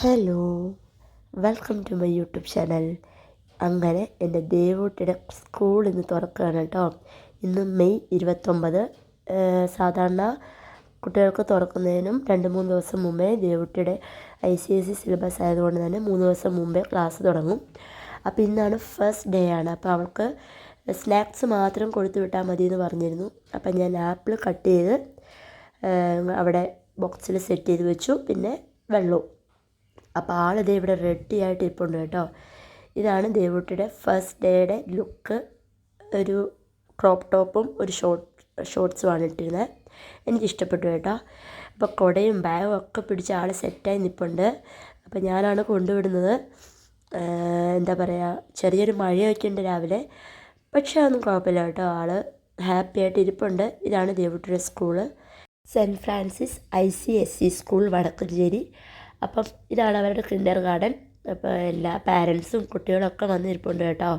Hello welcome to my YouTube channel അങ്ങനെ എന്റെ ദേവൂട്ടിയുടെ school ഇന്ന് തുറക്കുകയാണ് കേട്ടോ ഇന്ന് മെയ് ഇരുപത്തൊമ്പത് സാധാരണ കുട്ടികൾക്ക് തുറക്കുന്നതിനും രണ്ട് മൂന്ന് ദിവസം മുമ്പേ ദേവൂട്ടിയുടെ I C S C syllabus ആയതുകൊണ്ട് തന്നെ മൂന്ന് ദിവസം മുമ്പേ ക്ലാസ് തുടങ്ങും. അപ്പോൾ ഇന്നാണ് ഫസ്റ്റ് ഡേ ആണ്. അപ്പോൾ അവൾക്ക് സ്നാക്സ് മാത്രം കൊടുത്തു വിട്ടാൽ മതി എന്ന് പറഞ്ഞിരുന്നു. അപ്പം ഞാൻ ആപ്പിൾ കട്ട് ചെയ്ത് അവിടെ ബോക്സിൽ സെറ്റ് ചെയ്ത് വെച്ചു. പിന്നെ വെള്ളവും. അപ്പോൾ ആളിത് ഇവിടെ റെഡി ആയിട്ട് ഇരിപ്പുണ്ട് കേട്ടോ. ഇതാണ് ദേവൂട്ടിയുടെ ഫസ്റ്റ് ഡേയുടെ ലുക്ക് ഒരു ക്രോപ്പ് ടോപ്പും ഒരു ഷോർട്ട് ഷോർട്സുമാണ് ഇട്ടിരുന്നത് എനിക്കിഷ്ടപ്പെട്ടു കേട്ടോ. അപ്പോൾ കുടയും ബാഗും ഒക്കെ പിടിച്ച് ആൾ സെറ്റായി നിൽപ്പുണ്ട് അപ്പോൾ ഞാനാണ് കൊണ്ടുവിടുന്നത്. എന്താ പറയുക ചെറിയൊരു മഴയൊക്കെ ഉണ്ട് രാവിലെ. പക്ഷേ അതൊന്നും കുഴപ്പമില്ല കേട്ടോ. ആൾ ഹാപ്പി ആയിട്ട് ഇരിപ്പുണ്ട്. ഇതാണ് ദേവൂട്ടിയുടെ school saint Francis I C S C school Vadakkanchery. അപ്പം ഇതാണ് അവരുടെ കിൻഡർ ഗാർഡൻ അപ്പോൾ എല്ലാ പാരൻസും കുട്ടികളൊക്കെ വന്നിരിപ്പുണ്ട് കേട്ടോ.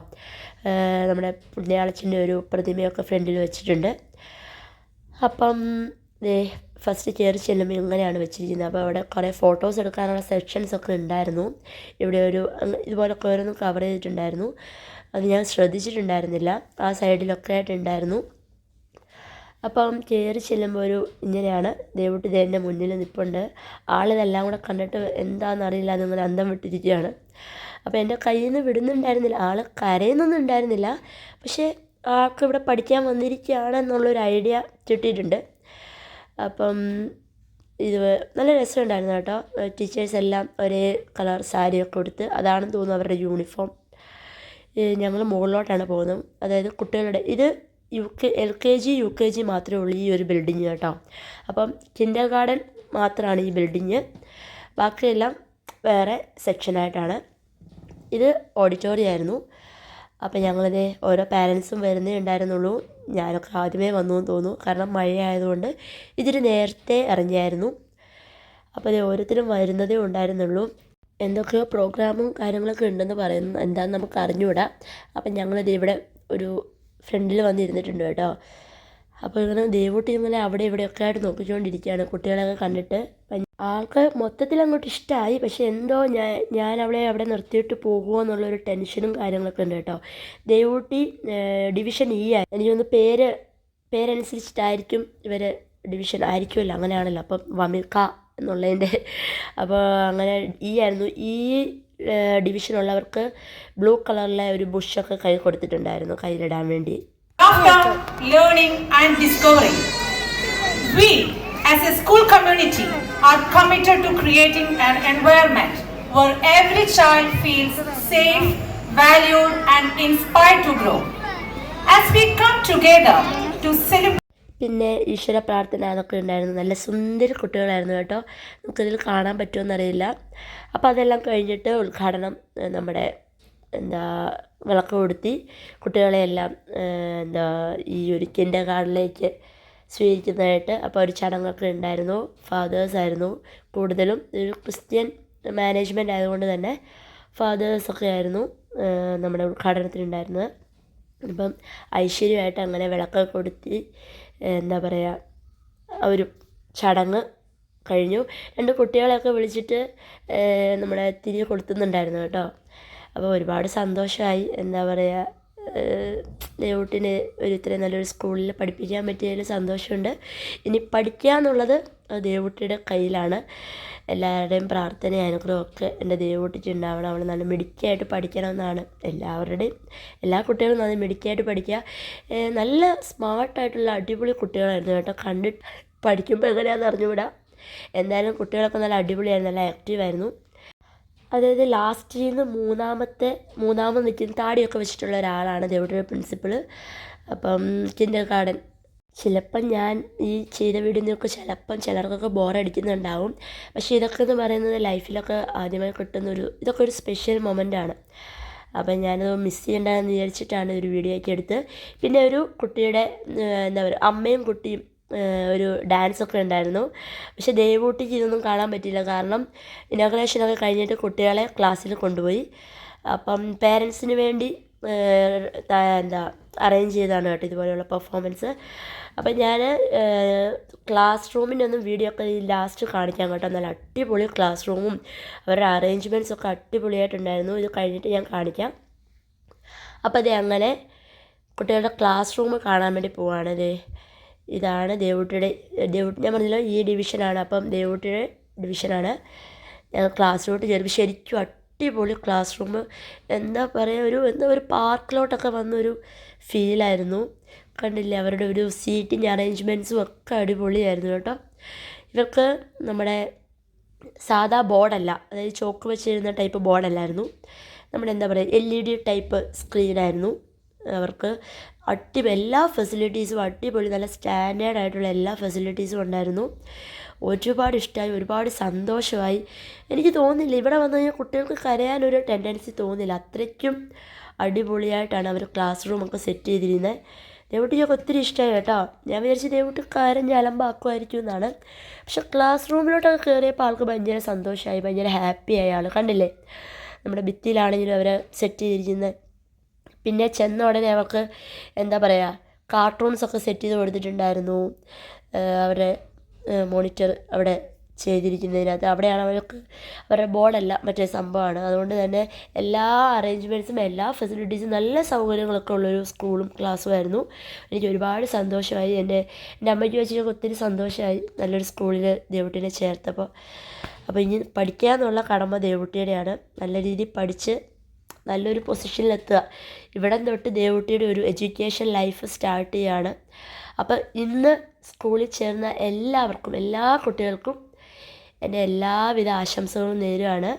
നമ്മുടെ പുണ്യാളച്ചന്റെ ഒരു പ്രതിമയൊക്കെ ഫ്രണ്ടിൽ വെച്ചിട്ടുണ്ട്. അപ്പം ഫസ്റ്റ് കയറി ചെല്ലുമ്പോൾ ഇങ്ങനെയാണ് വെച്ചിരിക്കുന്നത്. അപ്പോൾ അവിടെ കുറേ ഫോട്ടോസ് എടുക്കാനുള്ള സെക്ഷൻസ് ഒക്കെ ഉണ്ടായിരുന്നു. ഇവിടെ ഒരു ഇതുപോലെ ഇതുപോലൊക്കെ ഓരോന്നും കവർ ചെയ്തിട്ടുണ്ടായിരുന്നു. അത് ഞാൻ ശ്രദ്ധിച്ചിട്ടുണ്ടായിരുന്നില്ല. ആ സൈഡിലൊക്കെ ആയിട്ടുണ്ടായിരുന്നു അപ്പം കയറി ചെല്ലുമ്പോൾ ഒരു ഇങ്ങനെയാണ്. ദേവുട്ടി ദേവിന്റെ മുന്നിൽ നിൽപ്പുണ്ട് ആളിതെല്ലാം കൂടെ കണ്ടിട്ട് എന്താണെന്നറിയില്ല അതിങ്ങനെ അന്തം വിട്ടിരിക്കുകയാണ്. അപ്പോൾ എന്റെ കയ്യിൽ നിന്ന് വിടുന്നുണ്ടായിരുന്നില്ല. ആൾ കരയുന്നൊന്നും ഉണ്ടായിരുന്നില്ല. പക്ഷേ ആൾക്ക് ഇവിടെ പഠിക്കാൻ വന്നിരിക്കുകയാണ് എന്നുള്ളൊരു ഐഡിയ കിട്ടിയിട്ടുണ്ട്. അപ്പം ഇത് നല്ല രസമുണ്ടായിരുന്നു കേട്ടോ. ടീച്ചേഴ്സ് എല്ലാം ഒരേ കളർ സാരിയൊക്കെ കൊടുത്ത് അതാണെന്ന് തോന്നുന്നു അവരുടെ യൂണിഫോം. ഞങ്ങൾ മുകളിലോട്ടാണ് പോകുന്നത്. അതായത് കുട്ടികളുടെ ഇത് U K L K G U K G മാത്രമേ ഉള്ളൂ ഈ ഒരു ബിൽഡിങ് കേട്ടോ. അപ്പം കിൻഡർ ഗാർഡൻ മാത്രമാണ് ഈ ബിൽഡിങ് ബാക്കിയെല്ലാം വേറെ സെക്ഷനായിട്ടാണ് ഇത് ഓഡിറ്റോറിയം ആയിരുന്നു. അപ്പം ഞങ്ങളിത് ഓരോ പാരൻസും വരുന്നേ ഉണ്ടായിരുന്നുള്ളൂ. ഞാനൊക്കെ ആദ്യമേ വന്നു എന്ന് തോന്നുന്നു. കാരണം മഴയായതുകൊണ്ട് ഇതിന് നേരത്തെ ഇറങ്ങിയായിരുന്നു. അപ്പോൾ ഇത് ഓരോരുത്തരും വരുന്നതേ ഉണ്ടായിരുന്നുള്ളൂ. എന്തൊക്കെയോ പ്രോഗ്രാമും കാര്യങ്ങളൊക്കെ ഉണ്ടെന്ന് പറയുന്നു എന്താണെന്ന് നമുക്ക് അറിഞ്ഞുകൂടാ. അപ്പം ഞങ്ങളിത് ഇവിടെ ഒരു ഫ്രണ്ടിൽ വന്നിരുന്നിട്ടുണ്ട് കേട്ടോ. അപ്പോൾ ഇങ്ങനെ ദേവൂട്ടി ഇങ്ങനെ അവിടെ ഇവിടെയൊക്കെ ആയിട്ട് നോക്കിക്കൊണ്ടിരിക്കുകയാണ്. കുട്ടികളെയൊക്കെ കണ്ടിട്ട്. ആൾക്ക് മൊത്തത്തിൽ അങ്ങോട്ട് ഇഷ്ടമായി പക്ഷെ എന്തോ ഞാൻ ഞാൻ അവളെ അവിടെ നിർത്തിയിട്ട് പോകുമോ എന്നുള്ളൊരു ടെൻഷനും കാര്യങ്ങളൊക്കെ ഉണ്ട് കേട്ടോ. ദേവൂട്ടി ഡിവിഷൻ ഇ ആയി. എനിക്കൊന്ന് പേര് പേരനുസരിച്ചിട്ടായിരിക്കും ഇവർ ഡിവിഷൻ ആയിരിക്കുമല്ലോ. അങ്ങനെയാണല്ലോ. അപ്പം വമിക എന്നുള്ളതിന്റെ. അപ്പോൾ അങ്ങനെ ഈ ആയിരുന്നു. ഈ ഡിവിഷനുള്ളവർക്ക് ബ്ലൂ കളറിലെ ഒരു ബുഷൊക്കെ കൈ കൊടുത്തിട്ടുണ്ടായിരുന്നു കയ്യിലിടാൻ വേണ്ടി discovery. We, as a school community, are committed to creating an environment where every child feels safe, valued, and inspired to grow. As we come together to celebrate. പിന്നെ ഈശ്വര പ്രാർത്ഥന അതൊക്കെ ഉണ്ടായിരുന്നു. നല്ല സുന്ദര കുട്ടികളായിരുന്നു കേട്ടോ. നമുക്കിതിൽ കാണാൻ പറ്റുമെന്നറിയില്ല. അപ്പോൾ അതെല്ലാം കഴിഞ്ഞിട്ട് ഉദ്ഘാടനം നമ്മുടെ എന്താ വിളക്ക് കൊടുത്തി കുട്ടികളെയെല്ലാം എന്താ ഈ ഒരു കിൻഡർ ഗാർഡനിലേക്ക് സ്വീകരിക്കുന്നതായിട്ട് അപ്പോൾ ഒരു ചടങ്ങൊക്കെ ഉണ്ടായിരുന്നു. ഫാദേഴ്സ് ആയിരുന്നു കൂടുതലും. ഒരു ക്രിസ്ത്യൻ മാനേജ്മെന്റ് ആയതുകൊണ്ട് തന്നെ ഫാദേഴ്സൊക്കെ ആയിരുന്നു നമ്മുടെ ഉദ്ഘാടനത്തിനുണ്ടായിരുന്നത്. അപ്പം ഐശ്വര്യമായിട്ട് അങ്ങനെ വിളക്കൊക്കെ കൊളുത്തി എന്താ പറയുക ഒരു ചടങ്ങ് കഴിഞ്ഞു. രണ്ട് കുട്ടികളെയൊക്കെ വിളിച്ചിട്ട് നമ്മുടെ തിരി കൊളുത്തുന്നുണ്ടായിരുന്നു കേട്ടോ. അപ്പോൾ ഒരുപാട് സന്തോഷമായി എന്താ പറയുക ദേവൂട്ടിന് ഒരു ഇത്രയും നല്ലൊരു സ്കൂളിൽ പഠിപ്പിക്കാൻ പറ്റിയതിൽ സന്തോഷമുണ്ട്. ഇനി പഠിക്കുക എന്നുള്ളത് ദേവൂട്ടിയുടെ കയ്യിലാണ്. എല്ലാവരുടെയും പ്രാർത്ഥന അനുഗ്രഹമൊക്കെ എന്റെ ദേവൂട്ടിക്ക് ഉണ്ടാവണം അവൾ നല്ല മിടുക്കിയായിട്ട് പഠിക്കണമെന്നാണ് എല്ലാവരുടെയും എല്ലാ കുട്ടികളും നല്ല മിടുക്കിയായിട്ട് പഠിക്കുക. നല്ല സ്മാർട്ടായിട്ടുള്ള അടിപൊളി കുട്ടികളായിരുന്നു കേട്ടോ. കണ്ടിട്ട് പഠിക്കുമ്പോൾ എങ്ങനെയാണെന്ന് അറിഞ്ഞുവിടാം എന്തായാലും കുട്ടികളൊക്കെ നല്ല അടിപൊളിയായിരുന്നു നല്ല ആക്റ്റീവായിരുന്നു. അതായത് ലാസ്റ്റിൽ നിന്ന് മൂന്നാമത്തെ മൂന്നാമത് നിൽക്കുന്ന താടിയൊക്കെ വെച്ചിട്ടുള്ള ഒരാളാണ് ദേവയുടെ പ്രിൻസിപ്പിൾ അപ്പം കിൻഡർ ഗാർഡൻ ചിലപ്പം ഞാൻ ഈ ചെയ്ത വീഡിയോന്നൊക്കെ ചിലപ്പം ചിലർക്കൊക്കെ ബോറടിക്കുന്നുണ്ടാവും. പക്ഷേ ഇതൊക്കെ എന്ന് പറയുന്നത് ലൈഫിലൊക്കെ ആദ്യമായി കിട്ടുന്നൊരു ഇതൊക്കെ ഒരു സ്പെഷ്യൽ മൊമെന്റാണ് അപ്പം ഞാനത് മിസ് ചെയ്യണ്ടെന്ന് വിചാരിച്ചിട്ടാണ് ഒരു വീഡിയോ ഒക്കെ എടുത്ത്. പിന്നെ ഒരു കുട്ടിയുടെ എന്താ പറയുക അമ്മയും കുട്ടിയും ഒരു ഡാൻസ് ഒക്കെ ഉണ്ടായിരുന്നു. പക്ഷേ ദേവൂട്ടിക്ക് ഇതൊന്നും കാണാൻ പറ്റിയില്ല. കാരണം ഇനോഗ്രേഷനൊക്കെ കഴിഞ്ഞിട്ട് കുട്ടികളെ ക്ലാസ്സിൽ കൊണ്ടുപോയി. അപ്പം പേരൻസിന് വേണ്ടി എന്താ അറേഞ്ച് ചെയ്തതാണ് കേട്ടോ ഇതുപോലെയുള്ള പെർഫോമൻസ് അപ്പം ഞാൻ ക്ലാസ് റൂമിന്റെ ഒന്നും വീഡിയോ ഒക്കെ ലാസ്റ്റ് കാണിക്കാൻ കേട്ടോ. നല്ല അടിപൊളി ക്ലാസ് റൂമും അവരുടെ അറേഞ്ച്മെന്റ്സ് ഒക്കെ അടിപൊളിയായിട്ടുണ്ടായിരുന്നു. ഇത് കഴിഞ്ഞിട്ട് ഞാൻ കാണിക്കാം. അപ്പോൾ അതേ അങ്ങനെ കുട്ടികളുടെ ക്ലാസ് റൂം കാണാൻ വേണ്ടി പോവാണ് അതെ ഇതാണ് ദേവുട്ടിയുടെ ദേവുട്ടി ഞാൻ പറഞ്ഞല്ലോ ഈ ഡിവിഷനാണ് അപ്പം ദേവുട്ടിയുടെ ഡിവിഷനാണ് ഞങ്ങൾ ക്ലാസ്സിലോട്ട് കയറി. ശരിക്കും അടിപൊളി ക്ലാസ് റൂം എന്താ പറയുക ഒരു എന്താ ഒരു പാർക്കിലോട്ടൊക്കെ വന്നൊരു ഫീലായിരുന്നു കണ്ടില്ലേ അവരുടെ ഒരു സീറ്റിംഗ് അറേഞ്ച്മെന്റ്സും ഒക്കെ അടിപൊളിയായിരുന്നു കേട്ടോ. ഇവർക്ക് നമ്മുടെ സാധാ ബോർഡല്ല അതായത് ചോക്ക് വെച്ചിരുന്ന ടൈപ്പ് ബോർഡല്ലായിരുന്നു നമ്മുടെ എന്താ പറയുക എൽ ഇ ഡി ടൈപ്പ് സ്ക്രീനായിരുന്നു അവർക്ക്. അടിപൊളി എല്ലാ ഫെസിലിറ്റീസും അടിപൊളി നല്ല സ്റ്റാൻഡേർഡ് ആയിട്ടുള്ള എല്ലാ ഫെസിലിറ്റീസും ഉണ്ടായിരുന്നു. ഒരുപാട് ഇഷ്ടമായി ഒരുപാട് സന്തോഷമായി. എനിക്ക് തോന്നുന്നില്ല ഇവിടെ വന്നു കഴിഞ്ഞാൽ കുട്ടികൾക്ക് കരയാനൊരു ടെൻഡൻസി തോന്നില്ല അത്രയ്ക്കും അടിപൊളിയായിട്ടാണ് അവർ ക്ലാസ് റൂമൊക്കെ സെറ്റ് ചെയ്തിരുന്നത് ദേവുട്ടിക്കൊക്കെ ഒത്തിരി ഇഷ്ടമായി കേട്ടോ. ഞാൻ വിചാരിച്ചു ദേവുട്ടി കരഞ്ഞ് അലമ്പാക്കുമായിരിക്കും എന്നാണ്. പക്ഷെ ക്ലാസ് റൂമിലോട്ടൊക്കെ കയറിയപ്പോൾ ആൾക്ക് ഭയങ്കര സന്തോഷമായി ഭയങ്കര ഹാപ്പി ആയ ആൾ കണ്ടില്ലേ? നമ്മുടെ ഭിത്തിയിലാണെങ്കിലും അവരെ സെറ്റ് ചെയ്തിരിക്കുന്നത് പിന്നെ ചെന്ന ഉടനെ അവർക്ക് എന്താ പറയുക കാർട്ടൂൺസൊക്കെ സെറ്റ് ചെയ്ത് കൊടുത്തിട്ടുണ്ടായിരുന്നു. അവരുടെ മോണിറ്റർ അവിടെ ചെയ്തിരിക്കുന്നതിനകത്ത്. അവിടെയാണ് അവർക്ക് അവരുടെ ബോർഡല്ല മറ്റേ സംഭവമാണ്. അതുകൊണ്ട് തന്നെ എല്ലാ അറേഞ്ച്മെന്റ്സും എല്ലാ ഫെസിലിറ്റീസും നല്ല സൗകര്യങ്ങളൊക്കെ ഉള്ളൊരു സ്കൂളും ക്ലാസ്സും ആയിരുന്നു. എനിക്ക് ഒരുപാട് സന്തോഷമായി. എന്റെ എന്റെ അമ്മയ്ക്ക് വെച്ചിട്ടൊക്കെ ഒത്തിരി സന്തോഷമായി നല്ലൊരു സ്കൂളിൽ ദേവുട്ടിനെ ചേർത്തപ്പോൾ. അപ്പോൾ ഇനി പഠിക്കുക എന്നുള്ള കടമ ദേവുട്ടിയുടെയാണ്. നല്ല രീതിയിൽ പഠിച്ച് നല്ലൊരു പൊസിഷനിലെത്തുക ഇവിടം തൊട്ട് ദേവുട്ടിയുടെ ഒരു എഡ്യൂക്കേഷൻ ലൈഫ് സ്റ്റാർട്ട് ചെയ്യുകയാണ് അപ്പോൾ ഇന്ന് സ്കൂളിൽ ചേർന്ന എല്ലാവർക്കും എല്ലാ കുട്ടികൾക്കും എന്റെ എല്ലാവിധ ആശംസകളും നേരുകയാണ്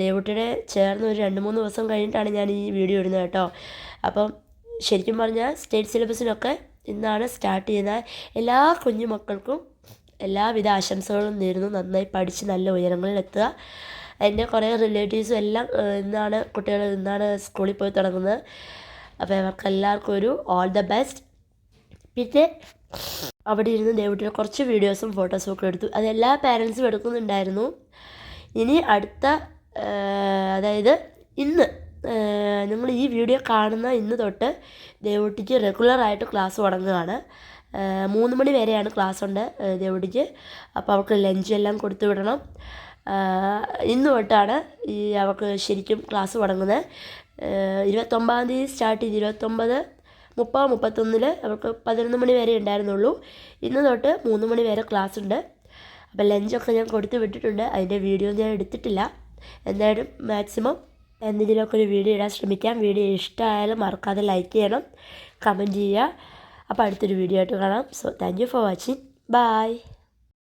ദേവുട്ടിയുടെ ചേർന്ന് ഒരു രണ്ട് മൂന്ന് ദിവസം കഴിഞ്ഞിട്ടാണ് ഞാൻ ഈ വീഡിയോ ഇടുന്നത് കേട്ടോ. അപ്പം ശരിക്കും പറഞ്ഞാൽ സ്റ്റേറ്റ് സിലബസിനൊക്കെ ഇന്നാണ് സ്റ്റാർട്ട് ചെയ്യുന്നത് എല്ലാ കുഞ്ഞു മക്കൾക്കും എല്ലാവിധ ആശംസകളും നേരുന്നു. നന്നായി പഠിച്ച് നല്ല ഉയരങ്ങളിലെത്തുക എന്റെ കുറേ റിലേറ്റീവ്സും എല്ലാം ഇന്നാണ് കുട്ടികൾ ഇന്നാണ് സ്കൂളിൽ പോയി തുടങ്ങുന്നത്. അപ്പോൾ അവർക്ക് എല്ലാവർക്കും ഒരു ഓൾ ദ ബെസ്റ്റ്. പിന്നെ അവിടെ ഇരുന്ന് ദേവുട്ടിയുടെ കുറച്ച് വീഡിയോസും ഫോട്ടോസും ഒക്കെ എടുത്തു. അത് എല്ലാ പാരൻസും എടുക്കുന്നുണ്ടായിരുന്നു. ഇനി അടുത്ത അതായത് ഇന്ന് നിങ്ങൾ ഈ വീഡിയോ കാണുന്ന ഇന്ന് തൊട്ട് ദേവുട്ടിക്ക് റെഗുലറായിട്ട് ക്ലാസ് തുടങ്ങുകയാണ്. മൂന്ന് മണി വരെയാണ് ക്ലാസ് ഉണ്ട് ദേവുട്ടിക്ക്. അപ്പോൾ അവൾക്ക് ലഞ്ച് എല്ലാം കൊടുത്തു വിടണം. ഇന്ന് തൊട്ടാണ് ഈ അവൾക്ക് ശരിക്കും ക്ലാസ് തുടങ്ങുന്നത്. ഇരുപത്തൊമ്പതാം തീയതി സ്റ്റാർട്ട് ചെയ്ത് ഇരുപത്തൊമ്പത് മുപ്പത് മുപ്പത്തൊന്നിൽ അവർക്ക് പതിനൊന്ന് മണി വരെ ഉണ്ടായിരുന്നുള്ളൂ. ഇന്ന് തൊട്ട് മൂന്ന് മണി വരെ ക്ലാസ് ഉണ്ട്. അപ്പോൾ ലഞ്ചൊക്കെ ഞാൻ കൊടുത്തു വിട്ടിട്ടുണ്ട്. അതിന്റെ വീഡിയോ ഞാൻ എടുത്തിട്ടില്ല. എന്തായാലും മാക്സിമം എന്തെങ്കിലുമൊക്കെ ഒരു വീഡിയോ ഇടാൻ ശ്രമിക്കാം. വീഡിയോ ഇഷ്ടമായാലും മറക്കാതെ ലൈക്ക് ചെയ്യണം. കമന്റ് ചെയ്യുക. അപ്പോൾ അടുത്തൊരു വീഡിയോ ആയിട്ട് കാണാം. So thank you for watching bye